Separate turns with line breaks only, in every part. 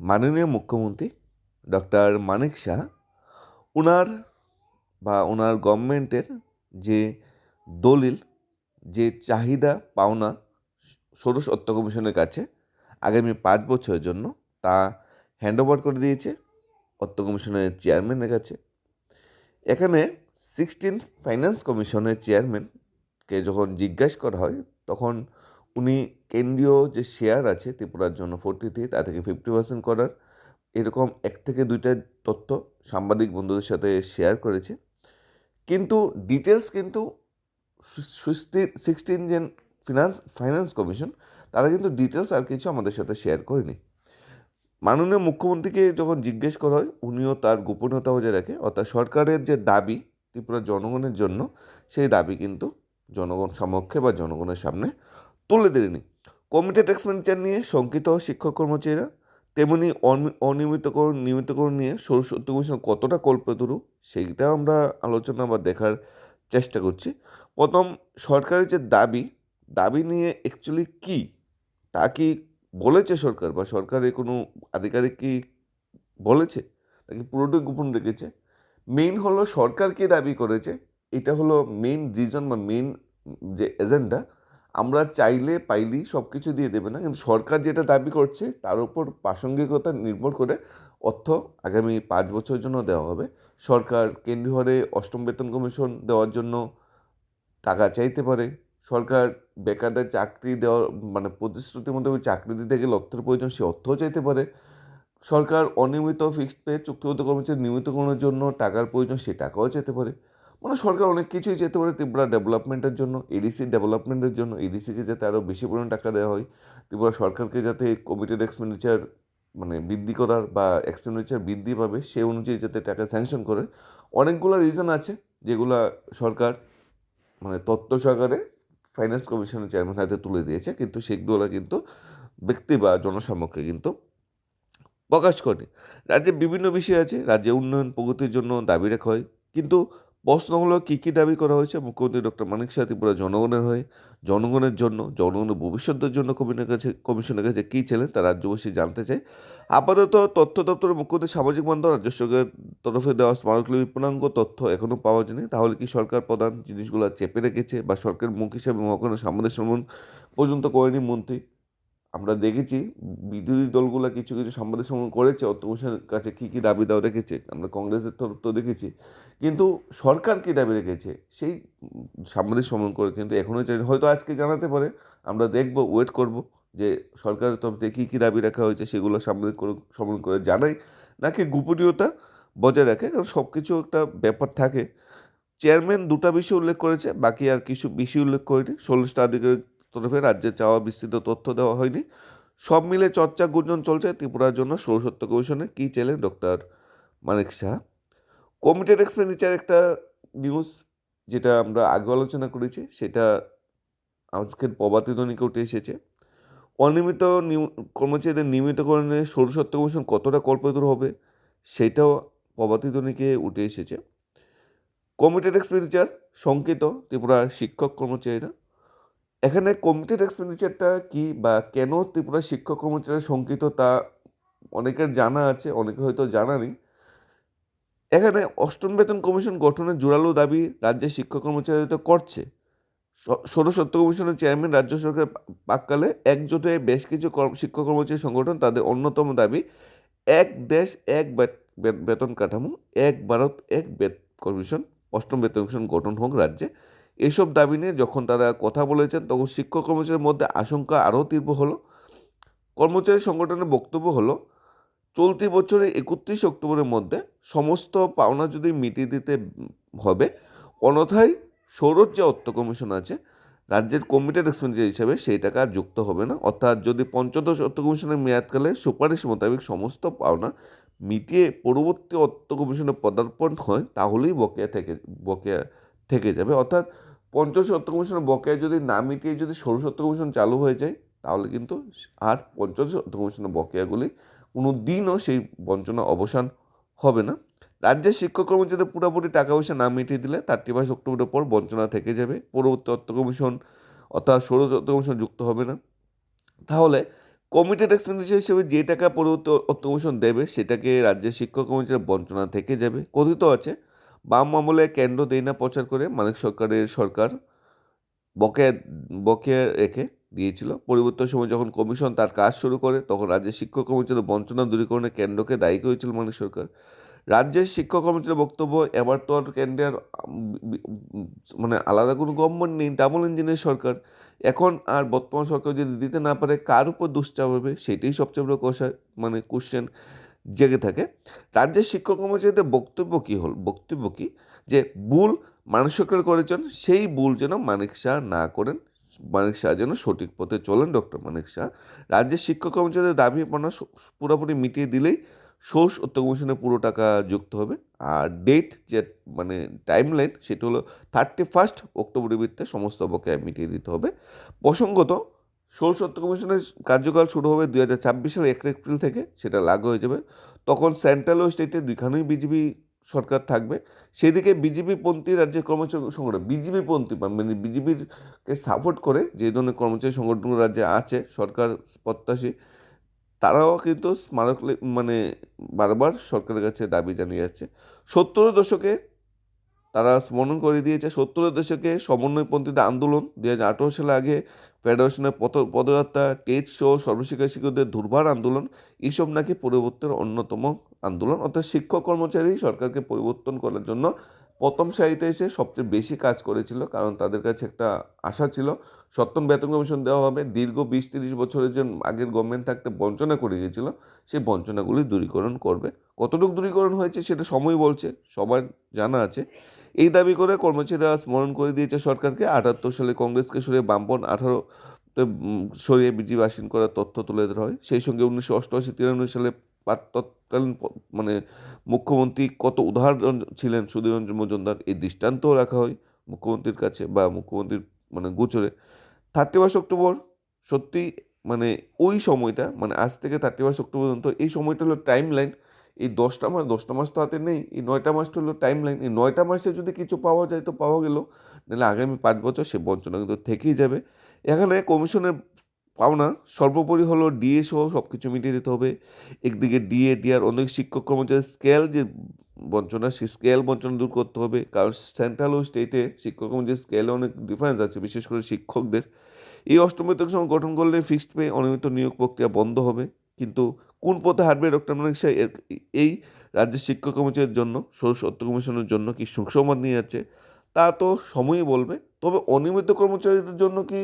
মাননীয় মুখ্যমন্ত্রী ডক্টর মানিক শাহ ওনার বা ওনার গভর্নমেন্টের যে দলিল, যে চাহিদা, পাওনা ষোড়শ অর্থ কমিশনের কাছে আগামী পাঁচ বছরের জন্য তা হ্যান্ড ওভার করে দিয়েছে অর্থ কমিশনের চেয়ারম্যানের কাছে। এখানে সিক্সটিন ফাইন্যান্স কমিশনের চেয়ারম্যানকে যখন জিজ্ঞাসা করা হয়, তখন উনি কেন্দ্রীয় যে শেয়ার আছে ত্রিপুরার জন্য ফোর্টিতে তা থেকে ফিফটি পার্সেন্ট করার। এরকম এক থেকে দুইটা তথ্য সাংবাদিক বন্ধুদের সাথে শেয়ার করেছে। কিন্তু ডিটেলস কিন্তু সিক্সটিন যে ফিনান্স, ফাইন্যান্স কমিশন, তারা কিন্তু ডিটেলস আর কিছু আমাদের সাথে শেয়ার করেনি। মাননীয় মুখ্যমন্ত্রীকে যখন জিজ্ঞেস করা হয়, উনিও তার গোপনীয়তা বজায় রাখে, অর্থাৎ সরকারের যে দাবি ত্রিপুরার জনগণের জন্য, সেই দাবি কিন্তু জনগণ সমক্ষে বা জনগণের সামনে তুলে দেয়নি কমিটেড এক্সপেন্ডিচার নিয়ে শঙ্কিত শিক্ষক কর্মচারীরা, তেমনি অনিয়মিতকরণ, নিয়মিতকরণ নিয়ে সরস্বতী কমিশন কতটা কল্পতরু সেইটা আমরা আলোচনা বা দেখার চেষ্টা করছি। প্রথম, সরকারের যে দাবি দাবি নিয়ে অ্যাকচুয়ালি কী, তা কি বলেছে সরকার বা সরকারের কোনো আধিকারিক কি বলেছে? নাকি পুরোটাই গোপন রেখেছে? মেইন হলো সরকার কি দাবি করেছে? এটা হলো মেইন রিজন বা মেইন যে এজেন্ডা আমরা চাইলে পাইলেই সব কিছু দিয়ে দেবে না। কিন্তু সরকার যেটা দাবি করছে, তার উপর প্রাসঙ্গিকতা নির্ভর করে অর্থ আগামী পাঁচ বছরের জন্য দেওয়া হবে। সরকার কেন্দ্রীয় অষ্টম বেতন কমিশন দেওয়ার জন্য টাকা চাইতে পারে। সরকার বেকারদের চাকরি দেওয়ার মানে প্রতিশ্রুতির মধ্যে চাকরি দিতে গেলে অর্থের প্রয়োজন, সে অর্থও চাইতে পারে। সরকার অনিয়মিত ফিক্সড পে চুক্তিবদ্ধ কর্মচারী নিয়মিতকরণের জন্য টাকার প্রয়োজন, সে টাকাও যেতে পারে। মানে সরকার অনেক কিছুই যেতে পারে, ত্রিপুরা ডেভেলপমেন্টের জন্য, এডিসি ডেভেলপমেন্টের জন্য এডিসিকে যাতে আরও বেশি পরিমাণ টাকা দেওয়া হয়, ত্রিপুরা সরকারকে যাতে কমিটেড এক্সপেন্ডিচার মানে বৃদ্ধি করার বা এক্সপেন্ডিচার বৃদ্ধি পাবে, সে অনুযায়ী যাতে টাকা স্যাংশন করে। অনেকগুলো রিজন আছে যেগুলা সরকার মানে তত্ত্ব সহকারে ফাইন্যান্স কমিশনের চেয়ারম্যান হাতে তুলে দিয়েছে, কিন্তু সেগুলো কিন্তু ব্যক্তি বা জনসামক্ষে কিন্তু প্রকাশ করে রাজ্যে বিভিন্ন বিষয় আছে, রাজ্যে উন্নয়ন প্রগতির জন্য দাবি রাখা হয়, কিন্তু প্রশ্ন হলো কী কী দাবি করা হয়েছে? মুখ্যমন্ত্রী ডক্টর মানিক শাহ ত্রিপুরা জনগণের হয়ে, জনগণের জন্য, জনগণের ভবিষ্যতের জন্য কমিশনের কাছে কমিশনের কাছে কী ছিলেন তা রাজ্যবাসী জানতে চায়। আপাতত তথ্য দপ্তরের মুখ্যমন্ত্রী সামাজিক মাধ্যম, রাজ্য সরকারের তরফে দেওয়া স্মারকলিপি, পূর্ণাঙ্গ তথ্য এখনও পাওয়া যায়নি। তাহলে কি সরকার প্রধান জিনিসগুলো চেপে রেখেছে বা সরকারের মুখ হিসাবে মহাকানো সাংবাদিক সম্মান পর্যন্ত করেনি মন্ত্রী? আমরা দেখেছি বিরোধী দলগুলো কিছু কিছু সাংবাদিক সম্মেলন করেছে অর্থ কাছে কী কী দাবি দাও রেখেছে, আমরা কংগ্রেসের তরফ তো দেখেছি। কিন্তু সরকার কী দাবি রেখেছে, সেই সাংবাদিক সম্মেলন করে কিন্তু এখনও চাই হয়তো আজকে জানাতে পারে, আমরা দেখব ওয়েট করব যে সরকারের তরফ থেকে কী কী দাবি রাখা হয়েছে, সেগুলো সাংবাদিক সম্মেলন করে জানাই, নাকি গোপনীয়তা বজায় রাখে, কারণ সব কিছু একটা ব্যাপার থাকে। চেয়ারম্যান দুটা বিষয় উল্লেখ করেছে, বাকি আর কিছু বিষয় উল্লেখ করেনি ষোলোটা আধিকারিক তরফে রাজ্যে চাওয়া বিস্তৃত তথ্য দেওয়া হয়নি। সব মিলে চর্চা গুঞ্জন চলছে ত্রিপুরার জন্য সৌরসত্য কমিশনে। কী চাইলেন doctor Manik Shah? Committed expenditure একটা নিউজ যেটা আমরা আগে আলোচনা করেছি, সেটা আজকের প্রবাতিধ্বনিকে উঠে এসেছে। অনিয়মিত কর্মচারীদের নিয়মিতকরণে সৌরসত্য কমিশন কতটা কল্পতর হবে, সেটাও প্রবাতিধ্বনিকে উঠে এসেছে। কমিটেড এক্সপেন্ডিচার সংকেত ত্রিপুরার শিক্ষক কর্মচারীরা এখানে কমিটেড এক্সপেন্ডিচারটা কি বা কেন ত্রিপুরা শিক্ষক কর্মচারী শঙ্কিত তা অনেকের জানা আছে অনেকের হয়তো জানা নেই। এখানে অষ্টম বেতন কমিশন গঠনের জোরালো দাবি রাজ্যের শিক্ষক কর্মচারীরা করছে। ষোড়শত্ব কমিশনের চেয়ারম্যান রাজ্য সরকার পাককালে একজোটে বেশ কিছু শিক্ষক কর্মচারী সংগঠন তাদের অন্যতম দাবি, এক দেশ, এক বেতন কাঠামো, এক ভারত, এক বেত কমিশন, অষ্টম বেতন কমিশন গঠন হোক রাজ্যে। এসব দাবি নিয়ে যখন তারা কথা বলেছেন, তখন শিক্ষক কর্মচারীর মধ্যে আশঙ্কা আরও তীব্র হলো। কর্মচারী সংগঠনের বক্তব্য হলো, চলতি বছরের একত্রিশ অক্টোবরের মধ্যে সমস্ত পাওনা যদি মিটিয়ে দিতে হবে অনথায় সৌরভ যে অর্থ কমিশন আছে, রাজ্যের কমিটেড এক্সপেন্ডিচার হিসাবে সেই টাকা আর যুক্ত হবে না। অর্থাৎ যদি পঞ্চদশ অর্থ কমিশনের মেয়াদকালে সুপারিশ মোতাবেক সমস্ত পাওনা মিটিয়ে পরবর্তী অর্থ কমিশনে পদার্পণ হয়, তাহলেই বকেয়া থেকে বকেয়া থেকে যাবে। অর্থাৎ পঞ্চাশ সত্য কমিশনের বকেয়া যদি না মিটিয়ে যদি ষোলো সত্য কমিশন চালু হয়ে যায়, তাহলে কিন্তু আর পঞ্চাশ সত্য কমিশনের বকেয়াগুলি কোনো দিনও সেই বঞ্চনা অবসান হবে না। রাজ্যের শিক্ষক কর্মচারীদের পুরোপুরি টাকা পয়সা না মিটিয়ে দিলে থার্টি ফার্স্ট অক্টোবরের পর বঞ্চনা থেকে যাবে, পরবর্তী অর্থ কমিশন অর্থাৎ ষোলো অর্থ কমিশন যুক্ত হবে না। তাহলে কমিটেড এক্সপেন্ডিচার হিসেবে যে টাকা পরবর্তী অর্থ কমিশন দেবে, সেটাকে রাজ্যের শিক্ষক কর্মচারীর বঞ্চনা থেকে যাবে, কথিত আছে বাম আমলে কেন্দ্র দেয় না প্রচার করে, মানিক সরকারের সরকার বকেয়া বকেয়া রেখে দিয়েছিল। পরিবর্তন সময় যখন কমিশন তার কাজ শুরু করে, তখন রাজ্যের শিক্ষক কর্মচারীদের বঞ্চনা দূরীকরণে কেন্দ্রকে দায়ী করেছিল মানিক সরকার। রাজ্যের শিক্ষক কর্মচারীর বক্তব্য, এবার তো আর কেন্দ্রের মানে আলাদা কোনো গভর্নমেন্ট নেই ডাবল ইঞ্জিনের সরকার। এখন আর বর্তমান সরকার যদি দিতে না পারে, কার উপর দুশ্চাপ হবে? সেটাই সবচেয়ে বড় কষা মানে কোশ্চেন জেগে থাকে। রাজ্যের শিক্ষক কর্মচারীদের বক্তব্য কী হল, বক্তব্য কী? যে ভুল মানিক সরকার করেছেন, সেই ভুল যেন মানিক শাহ না করেন, মানিক শাহ যেন সঠিক পথে চলেন, ডক্টর মানিক শাহ। রাজ্যের শিক্ষক কর্মচারীদের দাবি পাওনা পুরোপুরি মিটিয়ে দিলেই সোর্স অর্থ কমিশনে পুরো টাকা যুক্ত হবে। আর ডেট যে মানে টাইম লাইন সেটা হলো থার্টি ফার্স্ট অক্টোবরের ভিত্তিতে সমস্ত বকেয়া মিটিয়ে দিতে হবে। প্রসঙ্গত সোর্স সত্য কমিশনের কার্যকাল শুরু হবে দুই হাজার ছাব্বিশ সালে এক এপ্রিল থেকে, সেটা লাগু হয়ে যাবে। তখন সেন্ট্রাল ও স্টেটে দুইখানেই বিজেপি সরকার থাকবে। সেদিকে বিজেপি পন্থী রাজ্যের কর্মচারী সংগঠন, বিজেপি পন্থী মানে বিজেপিরকে সাপোর্ট করে যে ধরনের কর্মচারী সংগঠন রাজ্যে আছে, সরকার প্রত্যাশী, তারাও কিন্তু স্মারক মানে বারবার সরকারের কাছে দাবি জানিয়ে যাচ্ছে। সত্তরের দশকে তারা স্মরণ করে দিয়েছে। সত্তরের দশকে সমন্বয়পন্থীদের আন্দোলন দুই হাজার আঠেরো সালে আগে ফেডারেশনের পথ পদযাত্রা, টেট শো, সর্বশিক্ষা শিক্ষকদের দুর্বার আন্দোলন, এইসব নাকি পরিবর্তনের অন্যতম আন্দোলন। অর্থাৎ শিক্ষক কর্মচারী সরকারকে পরিবর্তন করার জন্য প্রথম সারিতে এসে সবচেয়ে বেশি কাজ করেছিল, কারণ তাদের কাছে একটা আশা ছিল সত্যম বেতন কমিশন দেওয়া হবে, দীর্ঘ বিশ তিরিশ বছরের যে আগের গভর্নমেন্ট থাকতে বঞ্চনা করে গিয়েছিল সেই বঞ্চনাগুলি দূরীকরণ করবে। কতটুকু দূরীকরণ হয়েছে সেটা সময় বলছে, সবার জানা আছে। এই দাবি করে কর্মচারীরা স্মরণ করে দিয়েছে সরকারকে। আটাত্তর সালে কংগ্রেসকে সরিয়ে বামপন আঠারো সরিয়ে বিজেপি আসীন করার তথ্য তুলে ধরা হয়। সেই সঙ্গে উনিশশো অষ্টআশি তিরানব্বই সালে তৎকালীন মানে মুখ্যমন্ত্রী কত উদাহরণ ছিলেন সুধীরঞ্জন মজুমদার, এই দৃষ্টান্তও রাখা হয় মুখ্যমন্ত্রীর কাছে বা মুখ্যমন্ত্রীর মানে গোচরে। থার্টি ফার্স্ট অক্টোবর, সত্যি মানে ওই সময়টা মানে আজ থেকে থার্টি ফার্স্ট অক্টোবর পর্যন্ত এই সময়টা হলো টাইম লাইন এই দশটা মাস দশটা মাস তো হাতে নেই, এই নয়টা মাসটা হলো টাইম লাইন এই নয়টা মাসে যদি কিছু পাওয়া যায় তো পাওয়া গেল, নাহলে আগামী পাঁচ বছর সে বঞ্চনা কিন্তু থেকেই যাবে। এখানে কমিশনের পাওনা সর্বোপরি হলো ডিএ সহ সব কিছু মিটিয়ে দিতে হবে, একদিকে ডিএ ডিআর অনেক শিক্ষক কর্মচারী স্কেল যে বঞ্চনা সেই স্কেল বঞ্চনা দূর করতে হবে, কারণ সেন্ট্রাল ও স্টেটে শিক্ষক কর্মচারী স্কেলে অনেক ডিফারেন্স আছে, বিশেষ করে শিক্ষকদের। এই অষ্টম বেতন গঠন করলে ফিক্সড পে অনিয়মিত নিয়োগ প্রক্রিয়া বন্ধ হবে। কিন্তু কোন পথে হাঁটবে ডক্টর মানিক শাহ এই রাজ্যের শিক্ষক কর্মচারীর জন্য অর্থ কমিশনের জন্য কি সুসংবাদ নিয়ে যাচ্ছে? তা তো সময়ই বলবে। তবে অনিয়মিত কর্মচারীদের জন্য কি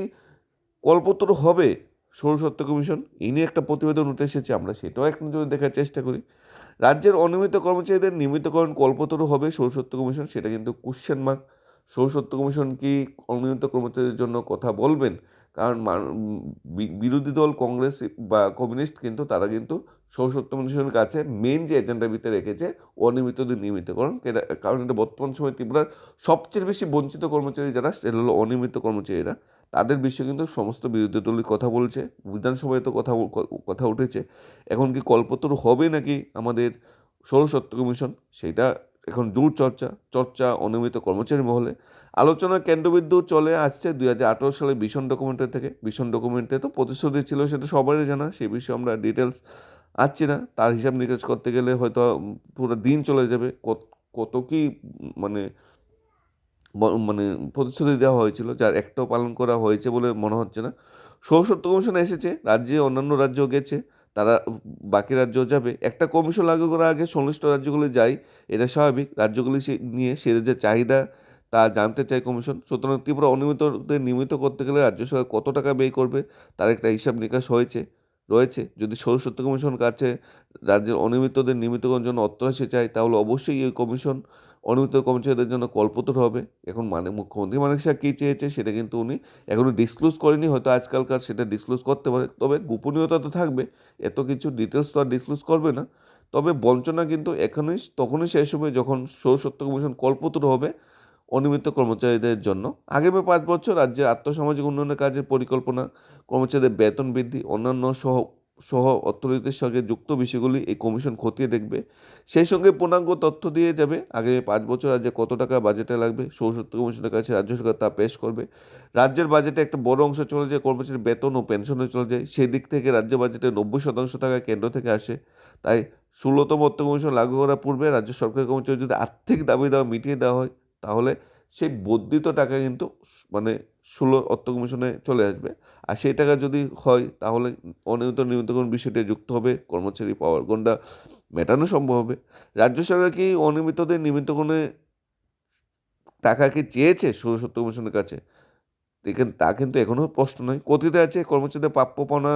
কল্পতরু হবে সৌরসত্য কমিশন? এই নিয়ে একটা প্রতিবেদন উঠে এসেছে, আমরা সেটাও এক নজরে দেখার চেষ্টা করি। রাজ্যের অনিয়মিত কর্মচারীদের নিয়মিতকরণ কল্পতরু হবে সৌরসত্য কমিশন, সেটা কিন্তু কোশ্চেন মার্ক সৌরসত্য কমিশন কি অনিয়মিত কর্মচারীদের জন্য কথা বলবেন? কারণ বিরোধী দল, কংগ্রেস বা কমিউনিস্ট কিন্তু তারা কিন্তু সৌরসত্য কমিশনের কাছে মেন যে এজেন্ডা ভিতরে রেখেছে, অনিয়মিতদের নিয়মিতকরণ কারণ এটা বর্তমান সময় ত্রিপুরার সবচেয়ে বেশি বঞ্চিত কর্মচারী যারা, সেটা হলো অনিয়মিত কর্মচারীরা। তাদের বিষয়ে কিন্তু সমস্ত বিরোধী দলই কথা বলছে, বিধানসভায় তো কথা কথা উঠেছে। এখন কি কল্পতরু হবে নাকি আমাদের সৌরসত্য কমিশন? সেটা এখন জোর চর্চা চর্চা অনিয়মিত কর্মচারী মহলে। আলোচনা কেন্দ্রবিন্দু চলে আসছে দুই হাজার আঠেরো সালে ভীষণ ডকুমেন্টের থেকে। ভীষণ ডকুমেন্টে তো প্রতিশ্রুতি ছিল, সেটা সবারই জানা সেই বিষয়ে আমরা ডিটেলস আসছি না। তার হিসাব নিকাশ করতে গেলে হয়তো পুরো দিন চলে যাবে। কত কি মানে মানে প্রতিশ্রুতি দেওয়া হয়েছিল, যার একটাও পালন করা হয়েছে বলে মনে হচ্ছে না। সৌসত্য কমিশন এসেছে, রাজ্যে অন্যান্য রাজ্য গেছে। তারা বাকি রাজ্য যাবে। একটা কমিশন লাগু করার আগে সংশ্লিষ্ট রাজ্যগুলি যায় এটা স্বাভাবিক। রাজ্যগুলি নিয়ে সে যে চাহিদা, তা জানতে চায় কমিশন সুতরাং ত্রিপুরা অনিয়মিতদের নিয়মিত করতে গেলে রাজ্য সরকার কত টাকা ব্যয় করবে, তার একটা হিসাব নিকাশ হয়েছে। রয়েছে। যদি সৌরসত্য কমিশন কাছে রাজ্যের অনিয়মিতদের নিয়মিতকরণের জন্য অর্থরাশি চায়, তাহলে অবশ্যই এই কমিশন অনিয়মিত কর্মচারীদের জন্য কল্পতর হবে। এখন মানে মুখ্যমন্ত্রী মানিক শাহ কী চেয়েছে সেটা কিন্তু উনি এখনও ডিসক্লোজ করেনি হয়তো আজকালকার সেটা ডিসক্লোজ করতে পারে। তবে গোপনীয়তা তো থাকবে, এত কিছু ডিটেলস তো আর ডিসক্লোজ করবে না। তবে বঞ্চনা কিন্তু এখনই, তখনই শেষ হবে যখন সৌরসত্য কমিশন কল্পতর হবে। অনিয়মিত কর্মচারীদের জন্য। আগামী পাঁচ বছর রাজ্যের আর্থসামাজিক উন্নয়নের কাজের পরিকল্পনা, কর্মচারীদের বেতন বৃদ্ধি, অন্যান্য সহ সহ অর্থনীতির সঙ্গে যুক্ত বিষয়গুলি এই কমিশন খতিয়ে দেখবে। সেই সঙ্গে পূর্ণাঙ্গ তথ্য দিয়ে যাবে আগামী পাঁচ বছর রাজ্যে কত টাকা বাজেটে লাগবে, সৌরশক্তি কমিশনের কাছে রাজ্য সরকার তা পেশ করবে। রাজ্যের বাজেটে একটা বড় অংশ চলে যায় কর্মচারীর বেতন ও পেনশনে চলে যায়। সেই দিক থেকে রাজ্য বাজেটে নব্বই শতাংশ টাকা কেন্দ্র থেকে আসে। তাই ষোলোতম অর্থ কমিশন লাগু করার পূর্বে রাজ্য সরকারি কর্মচারী যদি আর্থিক দাবি দেওয়া মিটিয়ে দেওয়া হয় তাহলে সেই বর্ধিত টাকা কিন্তু মানে ষোলো অর্থ কমিশনে চলে আসবে। আর সেই টাকা যদি হয়, তাহলে অনিয়মিত নিয়মিতকরণ বিষয়টি যুক্ত হবে, কর্মচারী পাওয়ার গন্ডা মেটানো সম্ভব হবে। রাজ্য সরকার কি অনিয়মিতদের নিয়মিতকরণে টাকা কি চেয়েছে ষোলো সত্তর কমিশনের কাছে? দেখেন, তা কিন্তু এখনও স্পষ্ট নয়। কথিত আছে, কর্মচারীদের প্রাপ্য পাওনা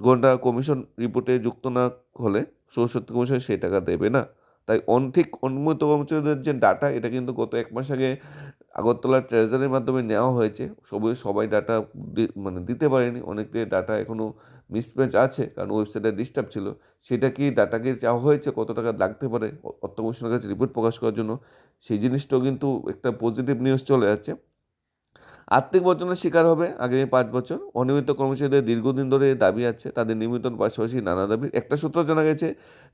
গন্ডা কমিশন রিপোর্টে যুক্ত না হলে ষোলো সত্তর কমিশন সেই টাকা দেবে না। তাই অন, ঠিক অনুমোদিত কর্মচারীদের যে ডাটা এটা কিন্তু গত এক মাস আগে আগরতলা ট্রেজারির মাধ্যমে নেওয়া হয়েছে। সবাই সবাই ডাটা মানে দিতে পারেনি। অনেকে ডাটা এখনও মিসম্যাচ আছে, কারণ ওয়েবসাইটে ডিস্টার্ব ছিল। সেটা কি ডাটাকে চাওয়া হয়েছে? কত টাকা লাগতে পারে? অর্থ কমিশনের কাছে রিপোর্ট প্রকাশ করার জন্য। সেই জিনিসটাও কিন্তু একটা পজিটিভ নিউজ চলে যাচ্ছে আর্থিক বর্জনের শিকার হবে আগামী পাঁচ বছর। অনিয়মিত কর্মচারীদের দীর্ঘদিন ধরে দাবি আছে, তাদের নিয়মিতন পাশাপাশি নানা দাবি একটা সূত্র জানা গেছে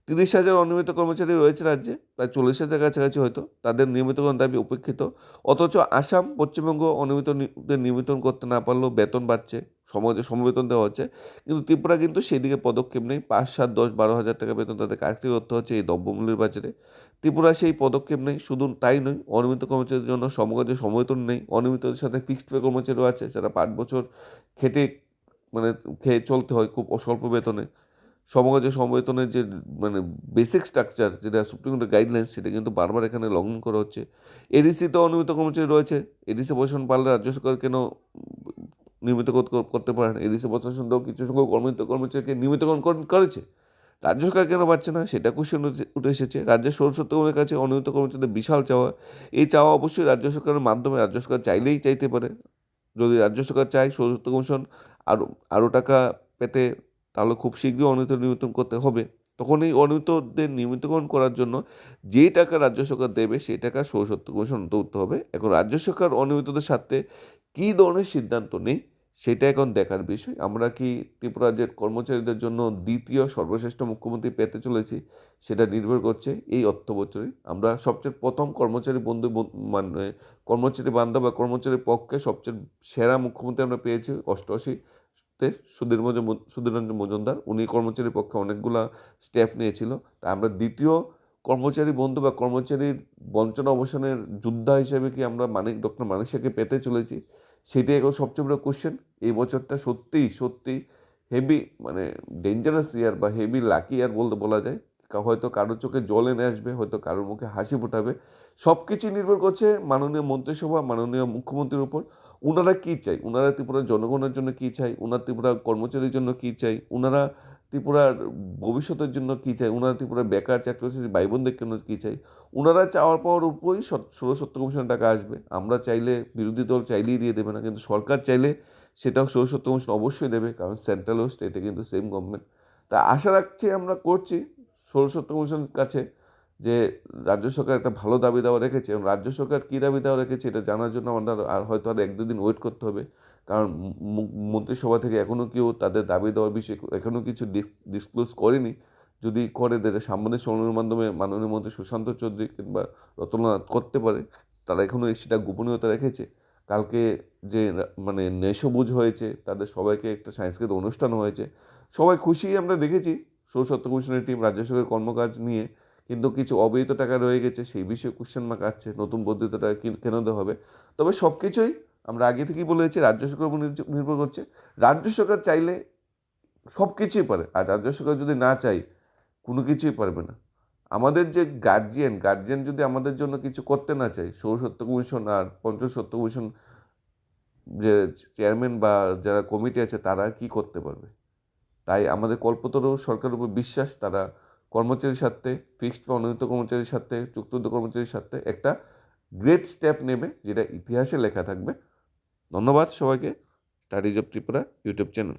তিরিশ হাজার অনিয়মিত কর্মচারী রয়েছে রাজ্যে, প্রায় চল্লিশ হাজার কাছাকাছি হয়তো। তাদের নিয়মিতকরণ দাবি উপেক্ষিত। অথচ আসাম, পশ্চিমবঙ্গ অনিয়মিতদের নিয়মিতন করতে না পারলেও বেতন বাড়ছে সমাজে সমবেতন দেওয়া হচ্ছে। কিন্তু ত্রিপুরা কিন্তু সেদিকে পদক্ষেপ নেই। পাঁচ, সাত, দশ, বারো হাজার টাকা বেতন তাদের কাজটি করতে হচ্ছে এই দ্রব্যমূল্যের বাজারে। ত্রিপুরা সেই পদক্ষেপ নেই। শুধু তাই নয়, অনিয়মিত কর্মচারীদের জন্য সমকাজে সমবেতন নেই। অনিয়মিতদের সাথে ফিক্সড পে কর্মচারীও আছে। যারা পাঁচ বছর খেটে মানে খেয়ে চলতে হয় খুব অস্বল্প বেতনে। সমকাজে সমবেতনের যে মানে বেসিক স্ট্রাকচার যেটা সুপ্রিম কোর্টের গাইডলাইন্স সেটা কিন্তু বারবার এখানে লঙ্ঘন করা হচ্ছে। এডিসিতে অনিয়মিত কর্মচারী রয়েছে। এডিসি প্রশাসন পারলে রাজ্য সরকার কেন নিয়মিত করতে পারেন এডিসি প্রশাসন তো কিছু সংখ্যক কর্মিত কর্মচারীকে নিয়মিতকরণ করেছে। রাজ্য সরকার কেন পাচ্ছে না? সেটা কোশ্চেন উঠে এসেছে। রাজ্যের সৌরসত্যগুলোর কাছে অনিয়মিত কর্মচারীদের বিশাল চাওয়া। এই চাওয়া অবশ্যই রাজ্য সরকারের মাধ্যমে রাজ্য সরকার চাইলেই চাইতে পারে। যদি রাজ্য সরকার চায় সৌরসত্য কমিশন আরও আরও টাকা পেতে তাহলে খুব শীঘ্রই অনিয়মিত নিয়মিতন করতে হবে। তখন এই অনিয়মিতদের নিয়মিতকরণ করার জন্য যে টাকা রাজ্য সরকার দেবে সেই টাকা সৌরসত্য কমিশন অন্তর্ভুক্ত হবে। এখন রাজ্য সরকার অনিয়মিতদের সাথে কী ধরনের সিদ্ধান্ত নেই সেটা এখন দেখার বিষয়। আমরা কি ত্রিপুরা রাজ্যের কর্মচারীদের জন্য দ্বিতীয় সর্বশ্রেষ্ঠ মুখ্যমন্ত্রী পেতে চলেছি, সেটা নির্ভর করছে এই অর্থ বছরে। আমরা সবচেয়ে প্রথম কর্মচারী বন্ধু মানে কর্মচারী বান্ধব বা কর্মচারীর পক্ষে সবচেয়ে সেরা মুখ্যমন্ত্রী আমরা পেয়েছি অষ্টআশিতে সুধীর মজ সুধীররঞ্জন মজুমদার, উনি কর্মচারীর পক্ষে অনেকগুলা স্টেপ নিয়েছিল। তা আমরা দ্বিতীয় কর্মচারী বন্ধু বা কর্মচারীর বঞ্চনা অবসানের যোদ্ধা হিসেবে কি আমরা মানিক ডক্টর মানিক শাহকে পেতে চলেছি? সেটাই এখন সবচেয়ে বড় কোশ্চেন এই বছরটা সত্যিই সত্যি হেভি মানে ডেঞ্জারাস ইয়ার বা হেভি লাকি ইয়ার বলতে বলা যায়। হয়তো কারোর চোখে জল এনে আসবে, হয়তো কারোর মুখে হাসি ফোটাবে। সব কিছুই নির্ভর করছে মাননীয় মন্ত্রিসভা, মাননীয় মুখ্যমন্ত্রীর উপর। ওনারা কী চাই? ওনারা ত্রিপুরার জনগণের জন্য কী চাই? ওনার ত্রিপুরা কর্মচারীর জন্য কী চাই? ওনারা ত্রিপুরার ভবিষ্যতের জন্য কী চাই? ওনারা ত্রিপুরার বেকার চাকরি ভাই বোনদের জন্য কী চাই? ওনারা চাওয়ার পাওয়ার উপরেই ষোলো সত্তর কমিশনের টাকা আসবে। আমরা চাইলে বিরোধী দল চাইলেই দিয়ে দেবে না, কিন্তু সরকার চাইলে সেটাও ষোলো সত্তর কমিশন অবশ্যই দেবে, কারণ সেন্ট্রাল ও স্টেটে কিন্তু সেম গভর্নমেন্ট। তা আশা রাখছি আমরা করছি, ষোলো সত্তর কমিশনের কাছে যে রাজ্য সরকার একটা ভালো দাবি দেওয়া রেখেছে এবং রাজ্য সরকার কী দাবি দেওয়া রেখেছে এটা জানার জন্য আমাদের আর হয়তো আর এক দুদিন ওয়েট করতে হবে। কারণ মন্ত্রিসভা থেকে এখনও কেউ তাদের দাবি দেওয়ার বিষয়ে এখনও কিছু ডিসক্লোজ করেনি। যদি করে দেয় সাংবাদিক সম্মেলনের মাধ্যমে মাননীয় মন্ত্রী সুশান্ত চৌধুরী কিংবা রতননাথ করতে পারে, তারা এখনও সেটা গোপনীয়তা রেখেছে। কালকে যে মানে নেশবুজ হয়েছে, তাদের সবাইকে একটা সাংস্কৃতিক অনুষ্ঠান হয়েছে। সবাই খুশি আমরা দেখেছি। সৌসত্য কমিশনের টিম রাজ্য সরকারের কর্মকাজ নিয়ে কিন্তু কিছু অবৈধ টাকা রয়ে গেছে, সেই বিষয়ে কোশ্চেন মার্ক আছে, নতুন বর্ধিত টাকা কেন দেওয়া হবে? তবে সব কিছুই আমরা আগে থেকেই বলেছি রাজ্য সরকার নির্ভর করছে। রাজ্য সরকার চাইলে সব কিছুই পারে, আর রাজ্য সরকার যদি না চাই কোনো কিছুই পারবে না। আমাদের যে গার্জিয়ান গার্জিয়ান যদি আমাদের জন্য কিছু করতে না চায় সৌরসত্য কমিশন আর পঞ্চসত্য কমিশন যে চেয়ারম্যান বা যারা কমিটি আছে, তারা কি করতে পারবে? তাই আমাদের কল্পতর সরকারের উপর বিশ্বাস, তারা কর্মচারীর সাথে ফিক্সড বা অনুন্নত কর্মচারীর সাথে চুক্ত কর্মচারীর সাথে একটা গ্রেট স্টেপ নেবে যেটা ইতিহাসে লেখা থাকবে। ধন্যবাদ সবাইকে। Studies of Tripura YouTube channel